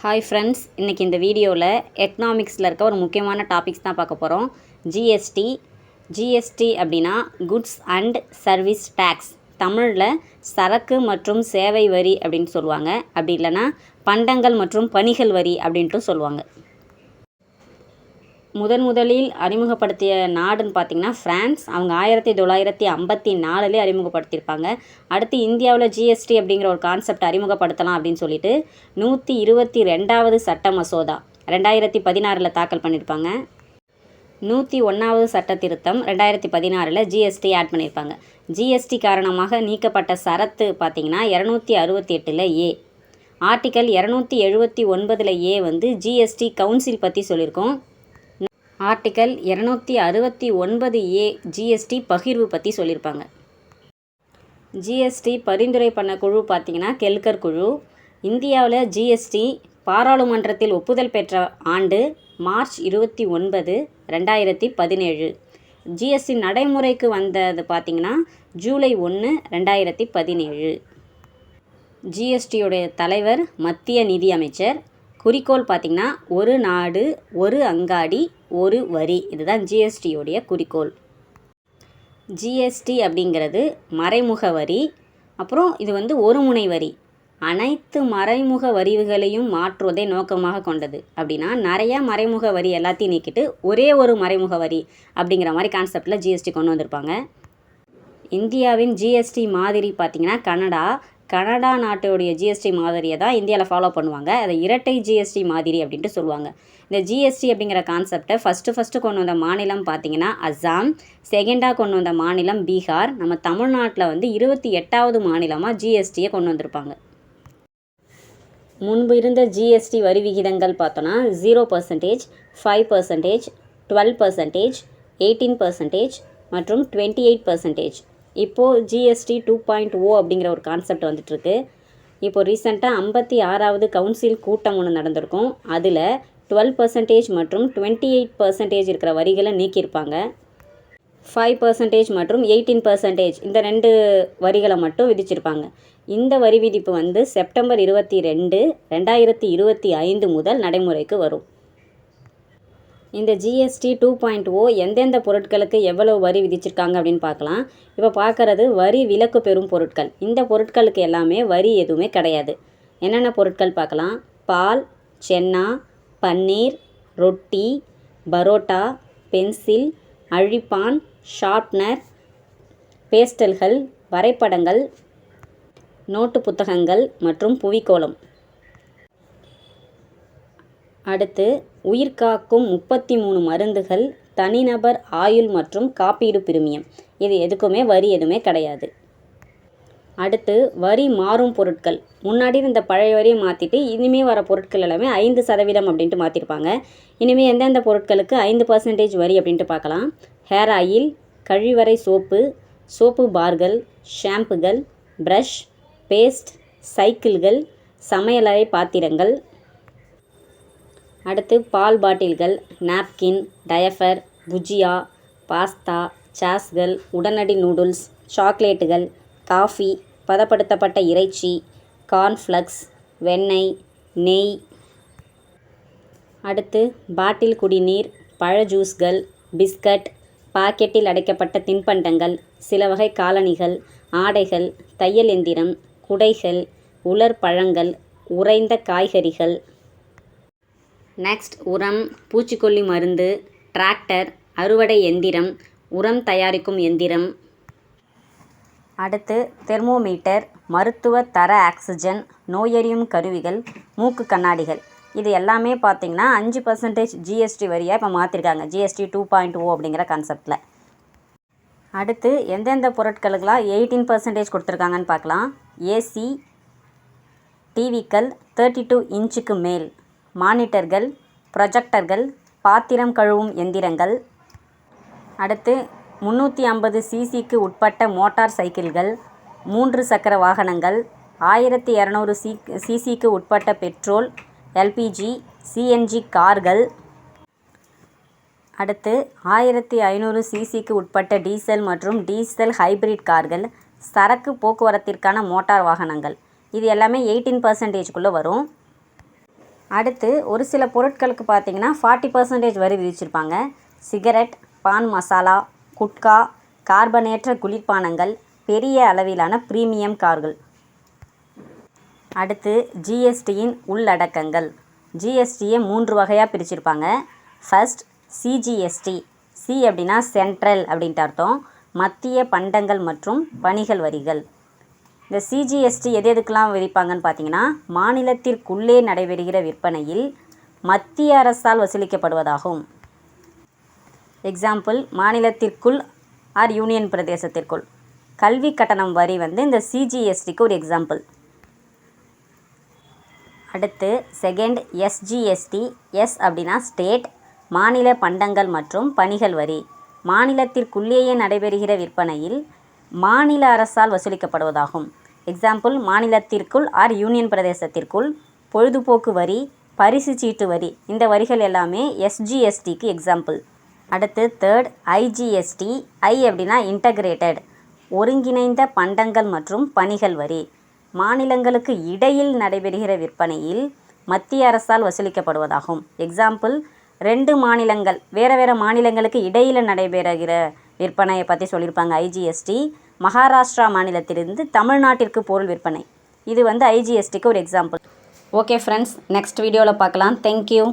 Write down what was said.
Hi friends இன்றைக்கி இந்த வீடியோவில் எக்கனாமிக்ஸில் இருக்க ஒரு முக்கியமான டாபிக்ஸ் தான் பார்க்க போகிறோம் ஜிஎஸ்டி ஜிஎஸ்டி அப்படின்னா குட்ஸ் அண்ட் சர்வீஸ் டேக்ஸ் தமிழில் சரக்கு மற்றும் சேவை வரி அப்படின்னு சொல்லுவாங்க. அப்படி இல்லைன்னா பண்டங்கள் மற்றும் பணிகள் வரி அப்படின்ட்டும் சொல்லுவாங்க. முதன் முதலில் அறிமுகப்படுத்திய நாடுன்னு பார்த்தீங்கன்னா ஃப்ரான்ஸ். அவங்க ஆயிரத்தி தொள்ளாயிரத்தி ஐம்பத்தி நாலுலேயே அறிமுகப்படுத்தியிருப்பாங்க. அடுத்து இந்தியாவில் ஜிஎஸ்டி அப்படிங்கிற ஒரு கான்செப்ட் அறிமுகப்படுத்தலாம் அப்படின்னு சொல்லிட்டு நூற்றி இருபத்தி ரெண்டாவது சட்ட மசோதா ரெண்டாயிரத்தி பதினாறில் தாக்கல் பண்ணியிருப்பாங்க. நூற்றி ஒன்றாவது சட்ட திருத்தம் ரெண்டாயிரத்தி பதினாறில் ஜிஎஸ்டி ஆட் பண்ணியிருப்பாங்க. ஜிஎஸ்டி காரணமாக நீக்கப்பட்ட சரத்து பார்த்திங்கன்னா இரநூத்தி அறுபத்தி எட்டில் ஏ ஆர்டிக்கல் இரநூத்தி எழுபத்தி ஒன்பதில் ஏ வந்து ஜிஎஸ்டி கவுன்சில் பற்றி சொல்லியிருக்கோம். ஆர்டிக்கல் இரநூத்தி அறுபத்தி ஒன்பது ஏ ஜிஎஸ்டி பகிர்வு பற்றி சொல்லியிருப்பாங்க ஜிஎஸ்டி பரிந்துரை பண்ண குழு பார்த்தீங்கன்னா கெல்கர் குழு. இந்தியாவில் ஜிஎஸ்டி பாராளுமன்றத்தில் ஒப்புதல் பெற்ற ஆண்டு மார்ச் இருபத்தி ஒன்பது ரெண்டாயிரத்தி பதினேழு. ஜிஎஸ்டி நடைமுறைக்கு வந்தது பார்த்தீங்கன்னா ஜூலை ஒன்று ரெண்டாயிரத்தி பதினேழு. ஜிஎஸ்டியுடைய தலைவர் மத்திய நிதி அமைச்சர். குறிக்கோள் பார்த்திங்கன்னா ஒரு நாடு ஒரு அங்காடி ஒரு வரி. இதுதான் ஜிஎஸ்டியோடைய குறிக்கோள். ஜிஎஸ்டி அப்படிங்கிறது மறைமுக வரி. அப்புறம் இது வந்து ஒரு முனை வரி. அனைத்து மறைமுக வரிவுகளையும் மாற்றுவதை நோக்கமாக கொண்டது. அப்படின்னா நிறையா மறைமுக வரி எல்லாத்தையும் நீக்கிட்டு ஒரே ஒரு மறைமுக வரி அப்படிங்கிற மாதிரி கான்செப்டில் ஜிஎஸ்டி கொண்டு வந்திருப்பாங்க. இந்தியாவின் ஜிஎஸ்டி மாதிரி பார்த்திங்கன்னா கனடா கனடா நாட்டுடைய ஜிஎஸ்டி மாதிரியை தான் இந்தியாவில் ஃபாலோ பண்ணுவாங்க. அதை இரட்டை ஜிஎஸ்டி மாதிரி அப்படின்ட்டு சொல்லுவாங்க. இந்த ஜிஎஸ்டி அப்படிங்கிற கான்செப்டை ஃபஸ்ட்டு ஃபஸ்ட்டு கொண்டு வந்த மாநிலம் பார்த்திங்கன்னா அஸ்ஸாம் செகண்டாக கொண்டு வந்த மாநிலம் பீகார். நம்ம தமிழ்நாட்டில் வந்து இருபத்தி எட்டாவது மாநிலமாக ஜிஎஸ்டியை கொண்டு வந்திருப்பாங்க. முன்பு இருந்த ஜிஎஸ்டி வரி விகிதங்கள் பார்த்தோன்னா zero percentage five percentage twelve percentage eighteen percentage மற்றும் டுவெண்ட்டி எயிட் பர்சன்டேஜ் இப்போது ஜிஎஸ்டி டூ பாயிண்ட் ஓ அப்படிங்கிற ஒரு கான்செப்ட் வந்துட்டுருக்கு. இப்போ ரீசெண்டாக ஐம்பத்தி ஆறாவது கவுன்சில் கூட்டம் ஒன்று நடந்திருக்கும். அதில் டுவெல் பர்சன்டேஜ் மற்றும் டுவெண்ட்டி எயிட் பர்சன்டேஜ் இருக்கிற வரிகளை நீக்கியிருப்பாங்க. ஃபைவ் பர்சன்டேஜ் மற்றும் எயிட்டீன் பர்சன்டேஜ் இந்த ரெண்டு வரிகளை மட்டும் விதிச்சிருப்பாங்க. இந்த வரி விதிப்பு வந்து செப்டம்பர் இருபத்தி ரெண்டு ரெண்டாயிரத்தி இருபத்தி ஐந்து முதல் நடைமுறைக்கு வரும். இந்த ஜிஎஸ்டி டூ பாயிண்ட் ஓ எந்தெந்த பொருட்களுக்கு எவ்வளவு வரி விதிச்சிருக்காங்க அப்படின்னு பார்க்கலாம். இப்போ பார்க்குறது வரி விலக்கு பெறும் பொருட்கள். இந்த பொருட்களுக்கு எல்லாமே வரி எதுவுமே கிடையாது. என்னென்ன பொருட்கள் பார்க்கலாம்? பால் சென்னா பன்னீர் ரொட்டி பரோட்டா பென்சில் அழிப்பான் ஷார்ப்னர் பேஸ்டல்கள் வரைபடங்கள் நோட்டு புத்தகங்கள் மற்றும் புவிக்கோளம். அடுத்து உயிர்காக்கும் முப்பத்தி மூணு மருந்துகள் தனிநபர் ஆயுள் மற்றும் காப்பீடு பிரிமியம். இது எதுக்குமே வரி எதுவுமே கிடையாது. அடுத்து வரி மாறும் பொருட்கள். முன்னாடி இருந்த பழைய வரியை மாற்றிட்டு இனிமேல் வர பொருட்கள் எல்லாமே ஐந்து சதவீதம் அப்படின்ட்டு மாற்றிருப்பாங்க இனிமேல் எந்தெந்த பொருட்களுக்கு ஐந்து பர்சன்டேஜ் வரி அப்படின்ட்டு பார்க்கலாம். ஹேர் ஆயில் கழிவறை சோப்பு சோப்பு பார்கள் ஷாம்புகள் ப்ரஷ் பேஸ்ட் சைக்கிள்கள் சமையலறை பாத்திரங்கள் அடுத்து பால் பாட்டில்கள் நாப்கின் டயஃபர் புஜியா பாஸ்தா சாஸ்கள் உடனடி நூடுல்ஸ் சாக்லேட்டுகள் காஃபி பதப்படுத்தப்பட்ட இறைச்சி கார்ன்ஃப்ளக்ஸ் வெண்ணெய் நெய். அடுத்து பாட்டில் குடிநீர் பழ ஜூஸ்கள் பிஸ்கட் பாக்கெட்டில் அடைக்கப்பட்ட தின்பண்டங்கள் சில வகை காலணிகள் ஆடைகள் தையல் எந்திரம் குடைகள் உலர் பழங்கள் உறைந்த காய்கறிகள் நெக்ஸ்ட் உரம் பூச்சிக்கொல்லி மருந்து டிராக்டர் அறுவடை எந்திரம் உரம் தயாரிக்கும் எந்திரம். அடுத்து தெர்மோமீட்டர் மருத்துவ தர ஆக்சிஜன் நோயறியும் கருவிகள் மூக்கு கண்ணாடிகள். இது எல்லாமே பார்த்திங்கன்னா அஞ்சு பர்சன்டேஜ் ஜிஎஸ்டி வரியாக இப்போ மாற்றிருக்காங்க GST two point O oh அப்படிங்கிற கான்செப்டில் அடுத்து எந்தெந்த பொருட்களுக்கெல்லாம் எயிட்டீன் பர்சன்டேஜ் கொடுத்துருக்காங்கன்னு பார்க்கலாம். ஏசி டிவிக்கள் தேர்ட்டி டூ இன்ச்சுக்கு மேல். மானிட்டர்கள் ப்ரொஜெக்டர்கள் பாத்திரம் கழுவும் எந்திரங்கள். அடுத்து முந்நூற்றி ஐம்பது சிசிக்கு உட்பட்ட மோட்டார் சைக்கிள்கள் மூன்று சக்கர வாகனங்கள் ஆயிரத்தி இரநூறு சி சிசிக்கு உட்பட்ட பெட்ரோல் எல்பிஜி சிஎன்ஜி கார்கள். அடுத்து ஆயிரத்தி ஐநூறு சிசிக்கு உட்பட்ட டீசல் மற்றும் டீசல் ஹைப்ரிட் கார்கள் சரக்கு போக்குவரத்திற்கான மோட்டார் வாகனங்கள். இது எல்லாமே எயிட்டீன் பர்சன்டேஜ்குள்ளே வரும். அடுத்து ஒரு சில பொருட்களுக்கு பார்த்தீங்கன்னா ஃபார்ட்டி பர்சன்டேஜ் வரி விதிச்சிருப்பாங்க. சிகரெட் பான் மசாலா குட்கா கார்பனேற்ற குளிர்பானங்கள் பெரிய அளவிலான பிரீமியம் கார்கள் அடுத்து ஜிஎஸ்டியின் உள்ளடக்கங்கள். ஜிஎஸ்டியை மூன்று வகையாக பிரிச்சிருப்பாங்க. ஃபர்ஸ்ட் சிஜிஎஸ்டி சி அப்படின்னா சென்ட்ரல் அப்படின்ட்டு அர்த்தம். மத்திய பண்டங்கள் மற்றும் பணிகள் வரிகள். இந்த சிஜிஎஸ்டி எது எதுக்கெல்லாம் விதிப்பாங்கன்னு பார்த்தீங்கன்னா மாநிலத்திற்குள்ளே நடைபெறுகிற விற்பனையில் மத்திய அரசால் வசூலிக்கப்படுவதாகும். எக்ஸாம்பிள் மாநிலத்திற்குள் ஆர் யூனியன் பிரதேசத்திற்குள். கல்வி கட்டணம் வரி வந்து இந்த சிஜிஎஸ்டிக்கு ஒரு எக்ஸாம்பிள் அடுத்து செகண்ட் எஸ்ஜிஎஸ்டி எஸ் அப்படின்னா ஸ்டேட் மாநில பண்டங்கள் மற்றும் பணிகள் வரி. மாநிலத்திற்குள்ளேயே நடைபெறுகிற விற்பனையில் மாநில அரசால் வசூலிக்கப்படுவதாகும். எக்ஸாம்பிள் மாநிலத்திற்குள் ஆர் யூனியன் பிரதேசத்திற்குள் பொழுதுபோக்கு வரி பரிசு சீட்டு வரி இந்த வரிகள் எல்லாமே எஸ்ஜிஎஸ்டிக்கு எக்ஸாம்பிள் அடுத்து தேர்ட் ஐஜிஎஸ்டி ஐ அப்படின்னா இன்டகிரேட்டட் ஒருங்கிணைந்த பண்டங்கள் மற்றும் பணிகள் வரி. மாநிலங்களுக்கு இடையில் நடைபெறுகிற விற்பனையில் மத்திய அரசால் வசூலிக்கப்படுவதாகும். எக்ஸாம்பிள் ரெண்டு மாநிலங்கள் வேறு வேறு மாநிலங்களுக்கு இடையில் நடைபெறுகிற விற்பனையை பற்றி சொல்லியிருப்பாங்க ஐஜிஎஸ்டி மகாராஷ்டிரா மாநிலத்திலிருந்து தமிழ்நாட்டிற்கு பொருள் விற்பனை. இது வந்து ஐஜிஎஸ்டிக்கு ஒரு எக்ஸாம்பிள் ஓகே ஃப்ரெண்ட்ஸ் நெக்ஸ்ட் வீடியோவில் பார்க்கலாம். தேங்க்யூ